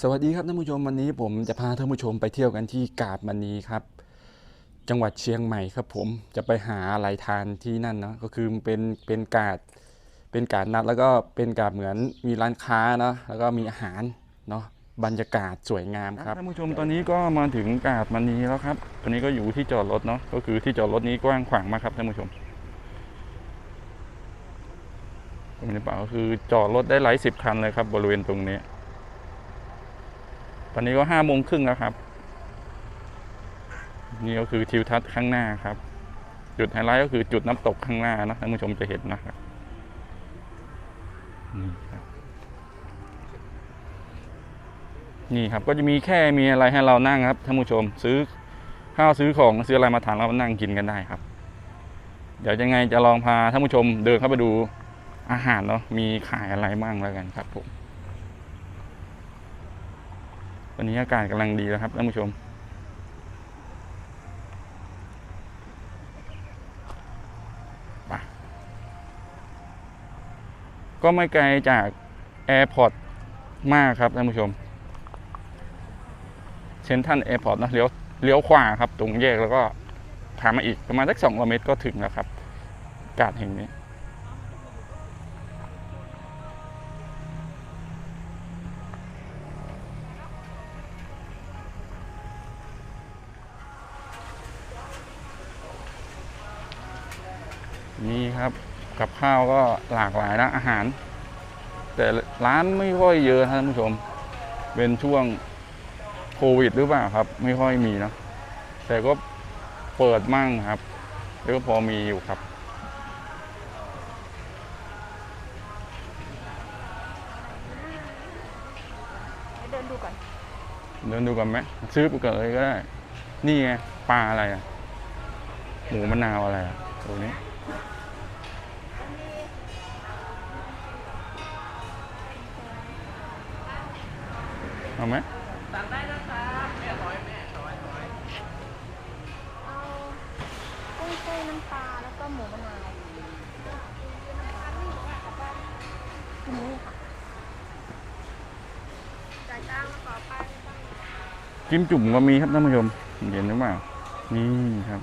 สวัสดีครับท่านผู้ชมวันนี้ผมจะพาท่านผู้ชมไปเที่ยวกันที่กาดมณีครับ จังหวัดเชียงใหม่ครับ ผมจะไปหาอะไรทานที่นั่นเนาะก็คือเป็นเป็นกาดเป็นกาดนัดแล้วก็เป็นกาดเหมือนมีร้านค้าเนาะแล้วก็มีอาหารเนาะบรรยากาศสวยงามครับท่านผู้ชมตอนนี้ก็มาถึงกาดมณีแล้วครับ ตอนนี้ก็อยู่ที่จอดรถเนาะก็คือที่จอดรถนี้กว้างขวางมากครับท่านผู้ชมตรงนี้เปล่าก็คือจอดรถได้หลายสิบคันเลยครับบริเวณตรงนี้ ตอนนี้ก็ห้าโมงครึ่งแล้วครับ นี่ก็คือทิวทัศน์ข้างหน้าครับ จุดไฮไลท์ก็คือจุดน้ำตกข้างหน้านะท่านผู้ชมจะเห็นนะครับนี่ครับนี่ครับก็จะมีแค่มีอะไรให้เรานั่งครับท่านผู้ชม ซื้อข้าวซื้อของซื้ออะไรมาทานเรานั่งกินกันได้ครับ เดี๋ยวยังไงจะลองพาท่านผู้ชมเดินเข้าไปดูอาหารเนาะมีขายอะไรบ้างแล้วกันครับผม วันนี้อากาศกำลังดีแล้วครับท่านผู้ชม ก็ไม่ไกลจากแอร์พอร์ตมากครับท่านผู้ชมเชนทันแอร์พอร์ตนะเลี้ยวเลี้ยวขวาครับ ตรงแยกแล้วก็ผ่านมาอีกประมาณสักสองกิโลเมตรก็ถึงแล้วครับ กาดแห่งนี้ นี่ครับ กับข้าวก็หลากหลายนะอาหาร แต่ร้านไม่ค่อยเยอะท่านผู้ชม เป็นช่วงโควิดหรือเปล่าครับ ไม่ค่อยมีเนอะแต่ก็เปิดมั่งครับแล้วก็พอมีอยู่ครับไปเดินดูก่อน เดินดูกันไหมซื้อไปก่อนเลยก็ได้ นี่ไงปลาอะไรอะ หมูมะนาวอะไรอะตัวนี้ เอาไหมเอากุ้งเส้นน้ำปลาแล้วก็หมูมะนาวอันนี้ค่ะจ่ายตังค์ต่อไปจิ้มจุ่มก็มีครับท่านผู้ชมเห็นหรือเปล่านี่ครับ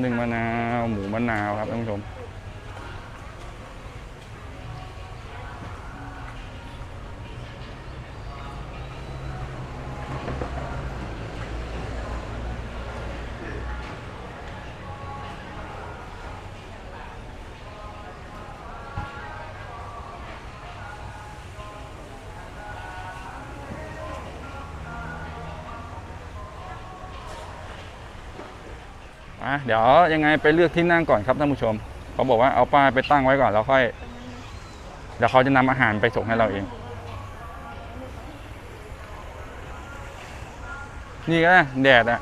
หนึ่งมะนาว หมูมะนาวครับท่านผู้ชม อะเดี๋ยวยังไงไปเลือกที่นั่งก่อนครับท่านผู้ชมเขาบอกว่าเอาป้ายไปตั้งไว้ก่อนแล้วค่อยเดี๋ยวเขาจะนำอาหารไปส่งให้เราเอง นี่ก็แดดอะ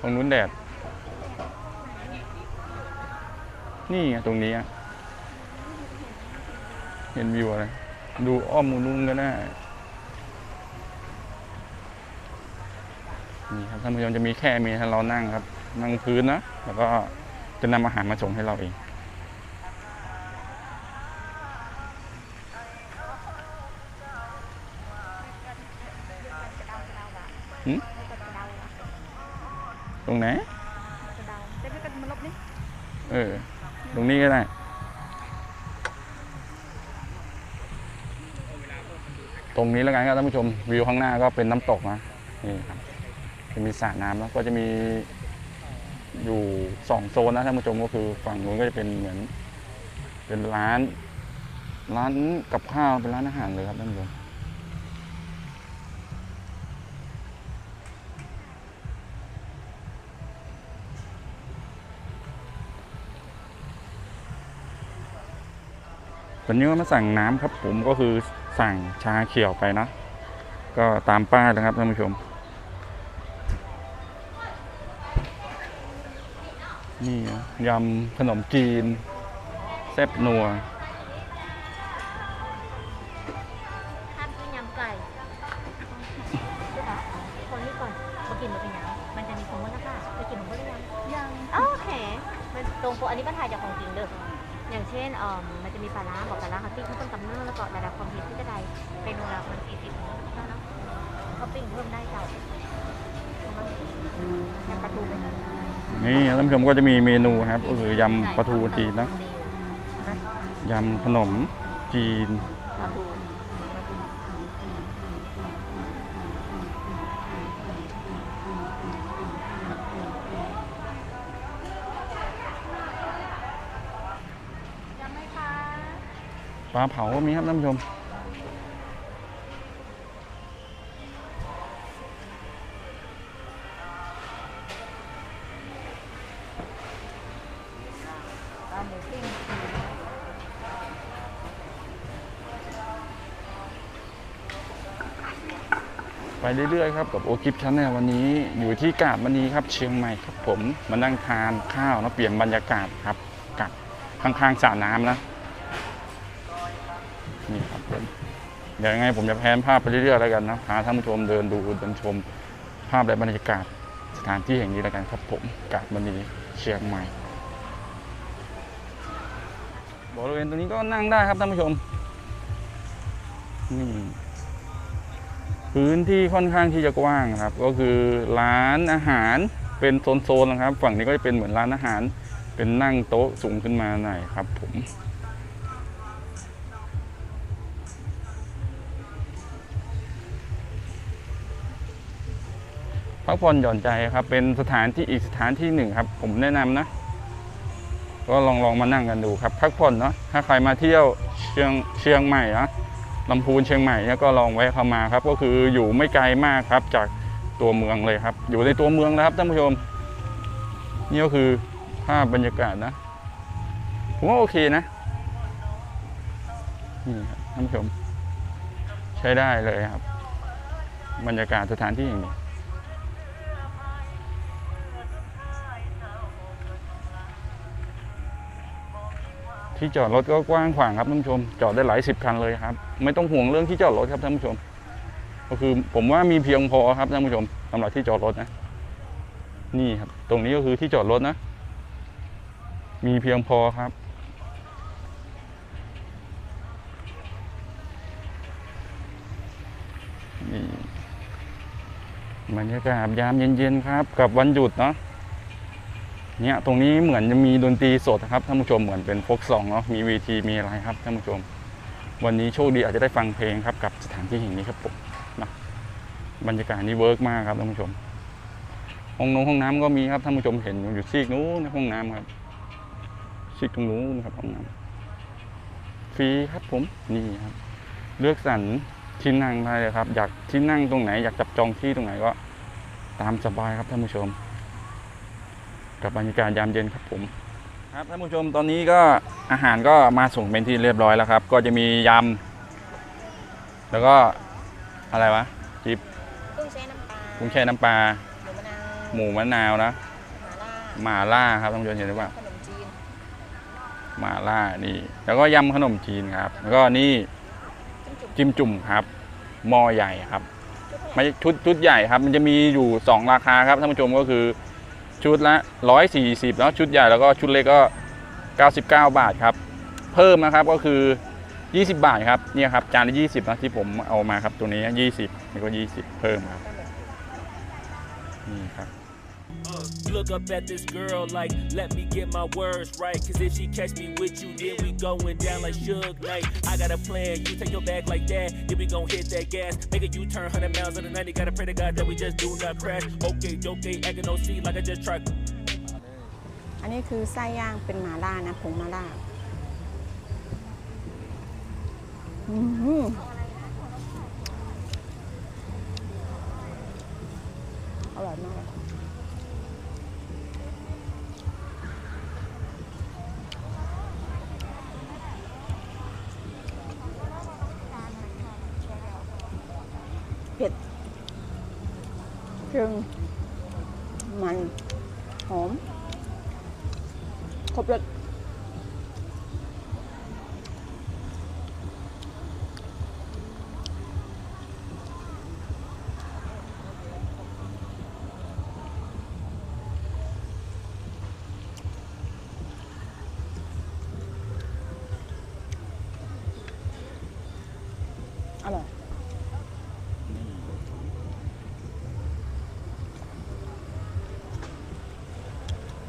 ตรงนู้นแดด นี่ไงตรงนี้อะเห็นวิวอะไรดูอ้อมมุมนู้นก็ได้นี่ครับท่านผู้ชมจะมีแค่มีให้เรานั่งครับ นั่งพื้นนะ แล้วก็จะนำอาหารมาส่งให้เราเองตรงไหนเดาเดี๋ยวไปกันมาลบนี่เออ ตรงนี้ก็ได้ตรงนี้แล้วกันครับท่านผู้ชมวิวข้างหน้าก็เป็นน้ำตกนะนี่ครับจะมีสระน้ำแล้วก็จะมี อยู่สองโซนนะท่านผู้ชมก็คือฝั่งนู้นก็จะเป็นเหมือน เป็นร้าน ร้านกับข้าวเป็นร้านอาหารเลยครับท่านผู้ชมวันนี้ก็มาสั่งน้ำครับผมก็คือสั่งชาเขียวไปนะ ก็ตามป้ายนะครับท่านผู้ชม ยำขนมจีน แซ่บนัวทานกินยำไก่คนนี้ก่อนมากินมาเป็นยังมันจะมีสมมตินะคะไปกินของเขาหรือยังยังอ้าวโอเค มันตรงปกอันนี้ก็ถ่ายจากของจริงเด้ออย่างเช่นเอ่อมันจะมีปลาร้าบอกปลาร้าคัตติ้งข้าวต้มกับเนื้อแล้วก็ระดับความเผ็ดที่จะได้เป็นนูละมันสี่สิบแล้วเนาะเขาปิ้งเพิ่มได้เจ้าแยำปลาทูไหมคะ นี่ท่านผู้ชมก็จะมีเมนูครับก็คือยำปลาทูจีนนะยำขนมจีนปลาทูยังไหมคะปลาเผาก็มีครับท่านผู้ชม เรื่อยๆครับกับโอคลิปชั้นในวันนี้อยู่ที่กาดมณีครับเชียงใหม่ครับผมมานั่งทานข้าวนะเปลี่ยนบรรยากาศครับกับข้างๆสระน้ำนะนี่ครับผมเดี๋ยวยังไงผมจะแพนภาพไปเรื่อยๆแล้วกันนะพาท่านผู้ชมเดินดูเดินชมภาพและบรรยากาศสถานที่แห่งนี้แล้วกันครับผมกาดมณีเชียงใหม่บริเวณตรงนี้ก็นั่งได้ครับท่านผู้ชมนี่ พื้นที่ค่อนข้างที่จะกว้างครับ ก็คือร้านอาหารเป็นโซนๆนะครับ ฝั่งนี้ก็จะเป็นเหมือนร้านอาหาร เป็นนั่งโต๊ะสูงขึ้นมาหน่อยครับ ผมพักผ่อนหย่อนใจครับ เป็นสถานที่อีกสถานที่หนึ่งครับ ผมแนะนำนะ ก็ลองลองมานั่งกันดูครับ พักผ่อนเนาะถ้าใครมาเที่ยวเชียงเชียงใหม่นะ ลำพูนเชียงใหม่เนี่ยก็ลองแวะเข้ามาครับ ก็คืออยู่ไม่ไกลมากครับจากตัวเมืองเลยครับ อยู่ในตัวเมืองแล้วครับท่านผู้ชม นี่ก็คือภาพบรรยากาศนะ ผมว่าโอเคนะนี่ครับท่านผู้ชม ใช้ได้เลยครับ บรรยากาศสถานที่อย่างนี้ ที่จอดรถก็กว้างขวางครับท่านผู้ชม จอดได้หลายสิบคันเลยครับ ไม่ต้องห่วงเรื่องที่จอดรถครับท่านผู้ชม ก็คือผมว่ามีเพียงพอครับท่านผู้ชมสำหรับที่จอดรถนะ นี่ครับ ตรงนี้ก็คือที่จอดรถนะ มีเพียงพอครับ นี่บรรยากาศยามเย็นๆครับ กับวันหยุดเนาะ เนี่ยตรงนี้เหมือนจะมีดนตรีสดนะครับท่านผู้ชมเหมือนเป็นโฟกซองเนาะมีเวทีมีอะไรครับท่านผู้ชม วันนี้โชคดีอาจจะได้ฟังเพลงครับกับสถานที่แห่งนี้ครับผมนะบรรยากาศนี้เวิร์กมากครับท่านผู้ชม ห้องน้ำห้องน้ำก็มีครับท่านผู้ชมเห็นอยู่ซีกนู้นห้องน้ำครับซีกตรงนู้นครับห้องน้ำฟรีครับผมนี่ครับ เลือกสรรที่นั่งได้เลยครับ อยากที่นั่งตรงไหน อยากจับจองที่ตรงไหนก็ตามสบายครับท่านผู้ชม กับบรรยากาศยามเย็นครับผมครับท่านผู้ชมตอนนี้ก็อาหารก็มาส่งเป็นที่เรียบร้อยแล้วครับ ก็จะมียำแล้วก็อะไรวะจิบกุ้งแช่น้ำปลากุ้งแช่น้ำปลาหมูมะนาวหมูมะนาวนะหม่าล่าหม่าล่าครับท่านผู้ชมเห็นไหมว่าขนมจีนหม่าล่านี่ แล้วก็ยำขนมจีนครับ แล้วก็นี่จิ้มจุ่มจิ้มจุ่มครับหม้อใหญ่ครับไม่ชุดชุดใหญ่ครับ มันจะมีอยู่ 2 ราคาครับท่านผู้ชมก็คือ ชุดละ 140แล้วชุดใหญ่แล้วก็ชุดเล็กก็ 99 บาทครับ เพิ่มนะครับก็คือ 20 บาทครับเนี่ยครับจานละ20นะที่ผมเอามาครับตัวนี้ 20นี่ก็ 20 เพิ่มครับนี่ครับ Look up at this girl like, let me get my words right. Cause if she catch me with you, then we going down like Suge Knight. I got a plan, you take your bag like that, then we gon' hit that gas. Make a U-turn, 100 miles on the 90, gotta pray to God that we just do not crash. Okay, okay, acting no scene like I just tried. อันนี้คือไส้ย่างเป็นหมาล่านะผงหมาล่าอืมอร่อยมาก เครื่องมัน หอม ครบรส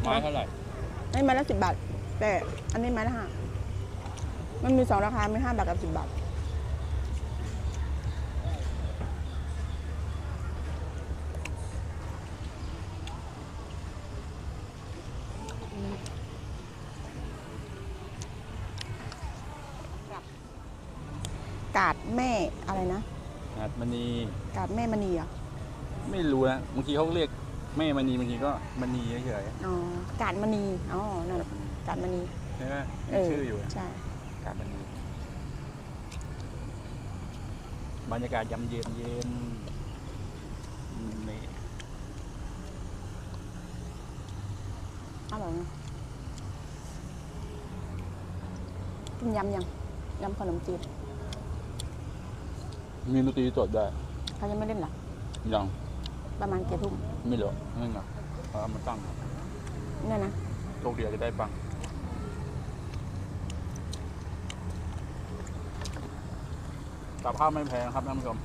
ไม้เท่าไหร่อันนี้ไม้ละสิบบาท แต่อันนี้ไม้ละห้ามันมีสองราคา มีห้าบาทกับสิบบาท กาดแม่อะไรนะ หาดมณีกาดแม่มณีเหรอะ ไม่รู้นะบางทีเขาเรียก แม่มณีบางทีก็มณีเฉยอ๋อกาดมณีอ๋อนั่นแหละกาดมณีๆใช่ไหมเอมีอชื่ออยู่นะใช่กาดมณีบรรยากาศยำเย็นเย็นนี่อร่อยนะกินยำยังยำขนมจีนมีดนตรีสดได้เขายังไม่เล่นเหรอยังประมาณกี่ทุ่ม ไม่เหลือไม่เหรอเอามาตั้งเนี่ยนะโชคดีจะได้ฟังกับข้าวไม่แพงครับท่านผู้ชม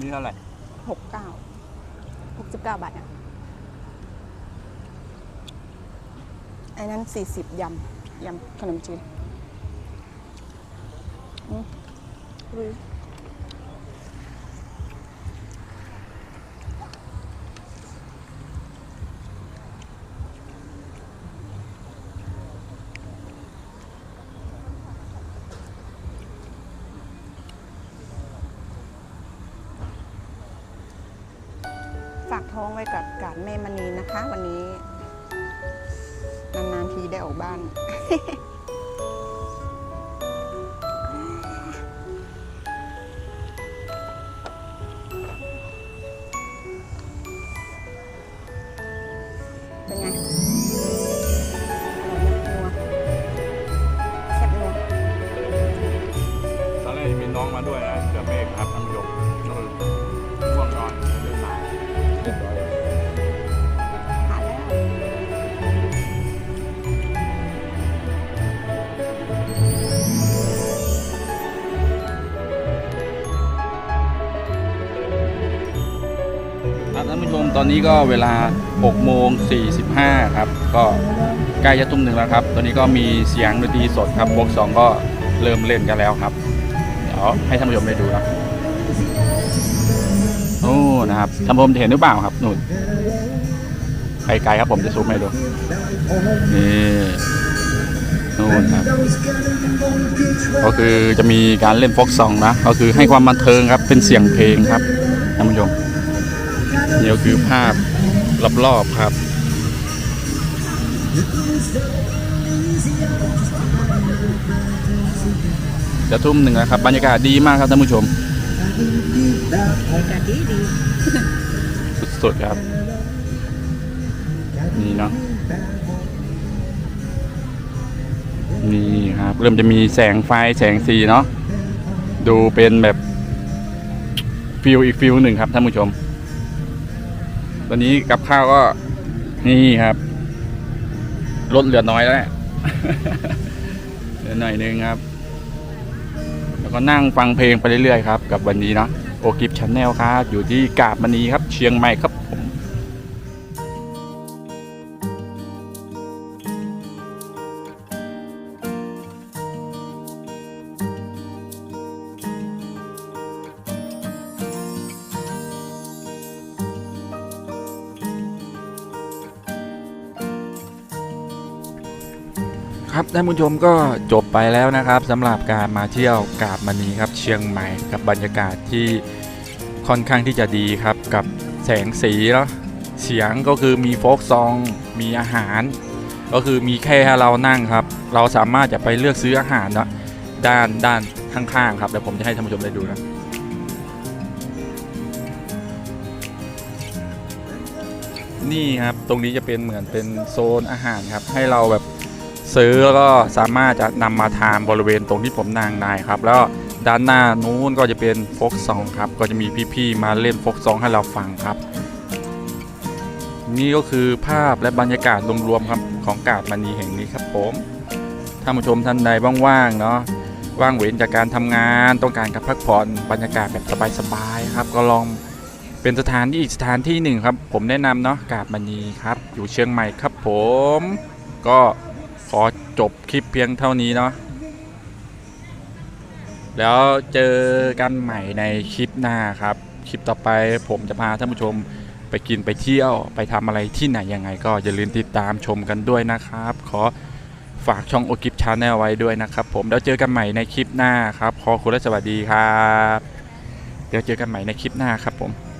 นี่เท่าไหร่หกเก้าหกสิบเก้าบาทอะไอ้นั้นสี่สิบยำยำขนมจีนอืม ท้องไว้กับการแม่มณีนะคะ วันนี้นานๆทีได้ออกบ้าน เป็นไงอร่อยไหมนัวแซ่บนัวตอนแรกมีน้องมาด้วยนะเสือเมฆครับท่านผู้ชม ตอนนี้ก็เวลา6โมง45ครับ ก็ใกล้จะทุ่มหนึ่งแล้วครับ ตอนนี้ก็มีเสียงดนตรีสดครับวกสองก็เริ่มเล่นกันแล้วครับ เดี๋ยวให้ท่านผู้ชมได้ดูนะโอ้นะครับท่านผู้ชมเห็นหรือเปล่าครับนู่นไกลๆครับผมจะซูมให้ดูนี่นู่นครับก็คือจะมีการเล่นฟอกซองนะ ก็คือให้ความบันเทิงครับ เป็นเสียงเพลงครับท่านผู้ชม นี่ก็คือภาพรอบๆครับจะทุ่มหนึ่งแล้วครับ บรรยากาศดีมากครับท่านผู้ชมอากาศดีดีสุดๆครับ นี่เนาะนี่ครับ เริ่มจะมีแสงไฟแสงสีเนาะดูเป็นแบบฟิลอีกฟิลหนึ่งครับท่านผู้ชม ตอนนี้กับข้าวก็ นี่ครับลดเหลือน้อยแล้วเหลือหน่อยนึงครับ แล้วก็นั่งฟังเพลงไปเรื่อยๆครับ กับวันนี้เนาะโอกิฟชันแนลครับ อยู่ที่กาบมณีครับ เชียงใหม่ครับ ท่านผู้ชมก็จบไปแล้วนะครับสำหรับการมาเที่ยวกาบมณีครับเชียงใหม่กับบรรยากาศที่ค่อนข้างที่จะดีครับกับแสงสีเนาะเสียงก็คือมีโฟกซองมีอาหาร ก็คือมีแค่ให้เรานั่งครับ เราสามารถจะไปเลือกซื้ออาหารเนาะด้านด้านข้างๆครับเดี๋ยวผมจะให้ท่านผู้ชมได้ดูนะนี่ครับตรงนี้จะเป็นเหมือนเป็นโซนอาหารครับให้เราแบบ ซื้อแล้วก็สามารถจะนำมาทานบริเวณตรงที่ผมนั่งได้ครับ แล้วด้านหน้านู้นก็จะเป็นโฟกซองครับ ก็จะมีพี่ๆมาเล่นโฟกซองให้เราฟังครับ นี่ก็คือภาพและบรรยากาศรวมๆครับของกาดมณีแห่งนี้ครับผมท่านผู้ชมท่านใดว่างๆเนาะว่างเว้นจากการทำงานต้องการกับพักผ่อนบรรยากาศแบบสบายๆครับ ก็ลองเป็นสถานที่อีกสถานที่หนึ่งครับ ผมแนะนำเนาะกาดมณีครับ อยู่เชียงใหม่ครับผม ก็ ขอจบคลิปเพียงเท่านี้เนาะแล้วเจอกันใหม่ในคลิปหน้าครับ คลิปต่อไปผมจะพาท่านผู้ชมไปกินไปเที่ยวไปทำอะไรที่ไหนยังไง ก็อย่าลืมติดตามชมกันด้วยนะครับ ขอฝากช่องโอกิฟชาแนลไว้ด้วยนะครับ ผมแล้วเจอกันใหม่ในคลิปหน้าครับขอคุณและสวัสดีครับ เดี๋ยวเจอกันใหม่ในคลิปหน้าครับผม